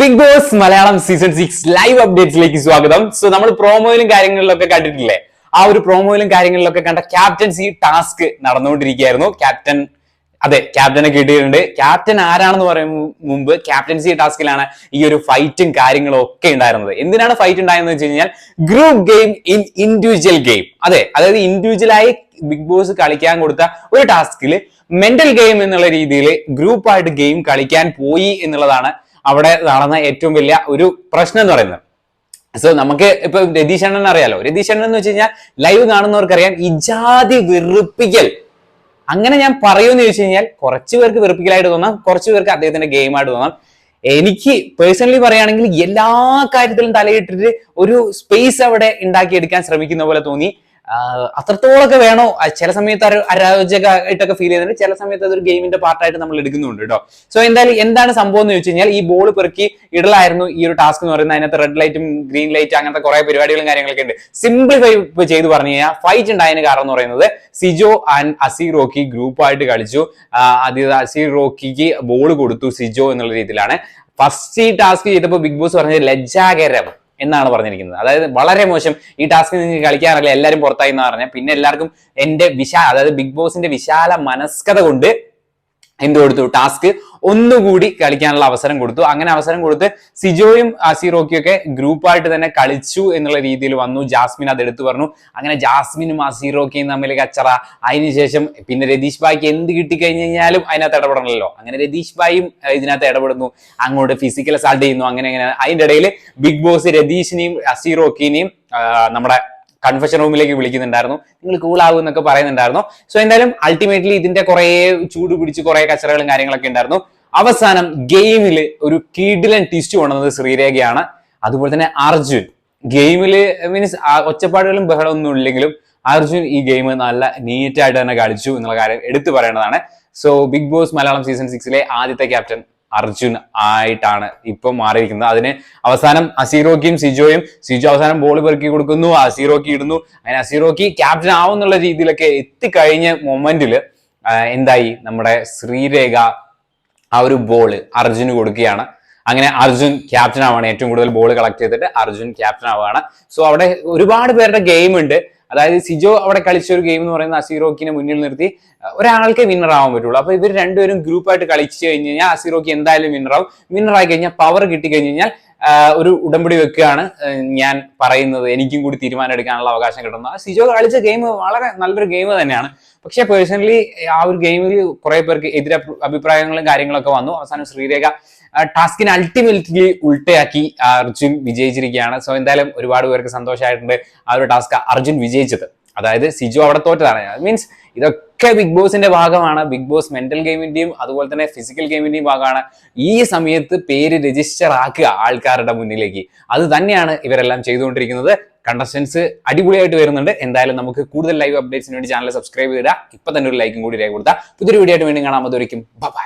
Bigg Boss Malayalam season six live അപ്ഡേറ്റ്സിലേക്ക് സ്വാഗതം. So നമ്മൾ പ്രോമോയിലും കാര്യങ്ങളിലൊക്കെ കണ്ടിട്ടില്ലേ? ആ ഒരു പ്രോമോയിലും കാര്യങ്ങളിലൊക്കെ കണ്ട ക്യാപ്റ്റൻസി ടാസ്ക് നടന്നുകൊണ്ടിരിക്കുകയായിരുന്നു. ക്യാപ്റ്റൻ അതെ ക്യാപ്റ്റനെ കിട്ടിയിട്ടുണ്ട്. ക്യാപ്റ്റൻ ആരാണെന്ന് പറയും മുമ്പ് ക്യാപ്റ്റൻസി ടാസ്കിലാണ് ഈ ഒരു ഫൈറ്റും കാര്യങ്ങളും ഒക്കെ ഉണ്ടായിരുന്നത്. എന്തിനാണ് ഫൈറ്റ് ഉണ്ടായെന്ന് വെച്ച് കഴിഞ്ഞാൽ group game in individual game അതെ അതായത് ഇൻഡിവിജ്വലായി ബിഗ് ബോസ് കളിക്കാൻ കൊടുത്ത ഒരു ടാസ്കിൽ മെന്റൽ ഗെയിം എന്നുള്ള രീതിയിൽ ഗ്രൂപ്പായിട്ട് ഗെയിം കളിക്കാൻ പോയി എന്നുള്ളതാണ് അവിടെ നടന്ന ഏറ്റവും വലിയ ഒരു പ്രശ്നം എന്ന് പറയുന്നത്. സോ നമുക്ക് ഇപ്പൊ രതീഷ് അണ്ണൻ അറിയാലോ. രതീഷ് അണ്ണൻ എന്ന് വെച്ച് കഴിഞ്ഞാൽ ലൈവ് കാണുന്നവർക്കറിയാം ഇജാതി വെറുപ്പിക്കൽ. അങ്ങനെ ഞാൻ പറയുമെന്ന് ചോദിച്ചു കഴിഞ്ഞാൽ കുറച്ച് പേർക്ക് വെറുപ്പിക്കലായിട്ട് തോന്നാം കുറച്ച് പേർക്ക് അദ്ദേഹത്തിന്റെ ഗെയിമായിട്ട് തോന്നാം. എനിക്ക് പേഴ്സണലി പറയുകയാണെങ്കിൽ എല്ലാ കാര്യത്തിലും തലയിട്ടിട്ട് ഒരു സ്പേസ് അവിടെ ഉണ്ടാക്കിയെടുക്കാൻ ശ്രമിക്കുന്ന പോലെ തോന്നി. അത്രത്തോളൊക്കെ വേണോ? ചില സമയത്ത് ഒരു അരാജകമായിട്ടൊക്കെ ഫീൽ ചെയ്യുന്നുണ്ട്. ചില സമയത്ത് അതൊരു ഗെയിമിന്റെ പാർട്ടായിട്ട് നമ്മൾ എടുക്കുന്നുണ്ട് കേട്ടോ സോ എന്തായാലും എന്താണ് സംഭവം എന്ന് ചോദിച്ചു കഴിഞ്ഞാൽ ഈ ബോൾ പെറുക്കി ഇടലായിരുന്നു ഈ ഒരു ടാസ്ക് എന്ന് പറയുന്നത്. അതിനകത്ത് റെഡ് ലൈറ്റും ഗ്രീൻ ലൈറ്റ് അങ്ങനത്തെ കുറെ പരിപാടികളും കാര്യങ്ങളൊക്കെ ഉണ്ട്. സിംപ്ലിഫൈ ചെയ്ത് പറഞ്ഞു കഴിഞ്ഞാൽ ഫൈറ്റ് ഉണ്ടായതിന് കാരണം എന്ന് പറയുന്നത് സിജോ ആൻഡ് അസീർ റോക്കി ഗ്രൂപ്പായിട്ട് കളിച്ചു. അതായത് അസി റോക്കിക്ക് ബോൾ കൊടുത്തു സിജോ എന്നുള്ള രീതിയിലാണ്. ഫസ്റ്റ് ഈ ടാസ്ക് ചെയ്തപ്പോൾ ബിഗ് ബോസ് പറഞ്ഞത് ലജ്ജാകരം. എന്നാണ് പറഞ്ഞിരിക്കുന്നത്. അതായത് വളരെ മോശം ഈ ടാസ്ക് നിങ്ങൾക്ക് കളിക്കാറില്ല എല്ലാവരും പുറത്തായി എന്ന് പറഞ്ഞാൽ പിന്നെ എല്ലാവർക്കും എന്റെ വിശാല അതായത് ബിഗ് ബോസിന്റെ വിശാല മനസ്കത കൊണ്ട് എന്ത് കൊടുത്തു? ടാസ്ക് ഒന്നുകൂടി കളിക്കാനുള്ള അവസരം കൊടുത്തു. അങ്ങനെ അവസരം കൊടുത്ത് സിജോയും അസീറോക്കിയും ഒക്കെ ഗ്രൂപ്പായിട്ട് തന്നെ കളിച്ചു എന്നുള്ള രീതിയിൽ വന്നു. ജാസ്മിൻ അത് എടുത്തു പറഞ്ഞു. അങ്ങനെ ജാസ്മിനും അസീറോക്കിയും തമ്മിൽ കച്ചറ. അതിനുശേഷം പിന്നെ രതീഷ് ബായിക്ക് എന്ത് കിട്ടിക്കഴിഞ്ഞു കഴിഞ്ഞാലും അതിനകത്ത് ഇടപെടണമല്ലോ അങ്ങനെ രതീഷ് ഏഹ്, ഇതിനകത്ത് ഇടപെടുന്നു. അങ്ങോട്ട് ഫിസിക്കൽ അസാൾട്ട് ചെയ്യുന്നു. അങ്ങനെ അങ്ങനെ അതിന്റെ ഇടയിൽ ബിഗ് ബോസ് രതീഷിനെയും അസീറോക്കിനെയും നമ്മുടെ കൺഫെഷൻ റൂമിലേക്ക് വിളിക്കുന്നുണ്ടായിരുന്നു. നിങ്ങൾ കൂളാകും എന്നൊക്കെ പറയുന്നുണ്ടായിരുന്നു. സോ എന്തായാലും അൾട്ടിമേറ്റ്ലി ഇതിന്റെ കുറെ ചൂട് പിടിച്ച് കുറെ കച്ചറകളും കാര്യങ്ങളൊക്കെ ഉണ്ടായിരുന്നു. അവസാനം ഗെയിമിൽ ഒരു കീഡിലൻ ട്വിസ്റ്റ് കൊണ്ടുവന്നത് ശ്രീരേഖയാണ്. അതുപോലെ തന്നെ അർജുൻ. ഗെയിമിൽ മീൻസ് ഒച്ചപ്പാടുകളും ബഹളമൊന്നും ഇല്ലെങ്കിലും അർജുൻ ഈ ഗെയിം നല്ല നീറ്റായിട്ട് തന്നെ കളിച്ചു എന്നുള്ള കാര്യം എടുത്തു പറയേണ്ടതാണ്. So big boss Malayalam season സിക്സിലെ ആദ്യത്തെ ക്യാപ്റ്റൻ അർജുൻ ആയിട്ടാണ് ഇപ്പൊ മാറിയിരിക്കുന്നത്. അതിന് അവസാനം അസീറോക്കിയും സിജോയും സിജോ അവസാനം ബോൾ പെറുക്കി കൊടുക്കുന്നു അസീറോക്കി ഇടുന്നു. അങ്ങനെ അസീറോക്കി ക്യാപ്റ്റൻ ആവുന്നുള്ള രീതിയിലൊക്കെ എത്തിക്കഴിഞ്ഞ മൊമെന്റിൽ എന്തായി? നമ്മുടെ ശ്രീരേഖ ആ ഒരു ബോൾ അർജുന് കൊടുക്കുകയാണ്. അങ്ങനെ അർജുൻ ക്യാപ്റ്റൻ ആവാണ് ഏറ്റവും കൂടുതൽ ബോൾ കളക്ട് ചെയ്തിട്ട് അർജുൻ ക്യാപ്റ്റൻ ആവുകയാണ്. സോ അവിടെ ഒരുപാട് പേരുടെ ഗെയിം ഉണ്ട്. അതായത് സിജോ അവിടെ കളിച്ച ഒരു ഗെയിം എന്ന് പറയുന്നത് അസീറോക്കിനെ മുന്നിൽ നിർത്തി. ഒരാൾക്കേ വിന്നർ ആവാൻ പറ്റുള്ളൂ. അപ്പൊ ഇവർ രണ്ടുപേരും ഗ്രൂപ്പായിട്ട് കളിച്ചു കഴിഞ്ഞ് കഴിഞ്ഞാൽ അസീറോക്കി എന്തായാലും വിന്നർ ആവും. വിന്നർ ആയി കഴിഞ്ഞാൽ പവർ കിട്ടി കഴിഞ്ഞ് കഴിഞ്ഞാൽ ഒരു ഉടമ്പടി വെക്കുകയാണ് ഞാൻ പറയുന്നത്. എനിക്കും കൂടി തീരുമാനം എടുക്കാനുള്ള അവകാശം കിട്ടുന്നത് സിജോ കളിച്ച ഗെയിം വളരെ നല്ലൊരു ഗെയിം തന്നെയാണ്. പക്ഷേ പേഴ്സണലി ആ ഒരു ഗെയിമിൽ കുറെ പേർക്ക് എതിരെ അഭിപ്രായങ്ങളും കാര്യങ്ങളൊക്കെ വന്നു. അവസാനം ശ്രീരേഖ ടാസ്കിനെ അൾട്ടിമേറ്റ്ലി ഉൾട്ടയാക്കി അർജുൻ വിജയിച്ചിരിക്കുകയാണ്. സോ എന്തായാലും ഒരുപാട് പേർക്ക് സന്തോഷമായിട്ടുണ്ട് ആ ഒരു ടാസ്ക് അർജുൻ വിജയിച്ചത്. അതായത് സിജു അവിടെ തോറ്റതാണ്. മീൻസ് ഇതൊക്കെ ബിഗ് ബോസിന്റെ ഭാഗമാണ്. ബിഗ് ബോസ് മെന്റൽ ഗെയിമിന്റെയും അതുപോലെ തന്നെ ഫിസിക്കൽ ഗെയിമിന്റെയും ഭാഗമാണ്. ഈ സമയത്ത് പേര് രജിസ്റ്റർ ആക്കുക ആൾക്കാരുടെ മുന്നിലേക്ക്. അത് തന്നെയാണ് ഇവരെല്ലാം ചെയ്തുകൊണ്ടിരിക്കുന്നത്. കണ്ടസ്റ്റൻസ് അടിപൊളിയായിട്ട് വരുന്നുണ്ട്. എന്തായാലും നമുക്ക് കൂടുതൽ ലൈവ് അപ്ഡേറ്റ്സിന് വേണ്ടി ചാനൽ സബ്സ്ക്രൈബ് ചെയ്യുക ഇപ്പൊ തന്നെ ഒരു ലൈക്കും കൂടി രേഖ കൊടുത്താൽ പുതിയൊരു വീഡിയോ ആയിട്ട് വീണ്ടും കാണാൻ മതിയായിരിക്കും ബൈ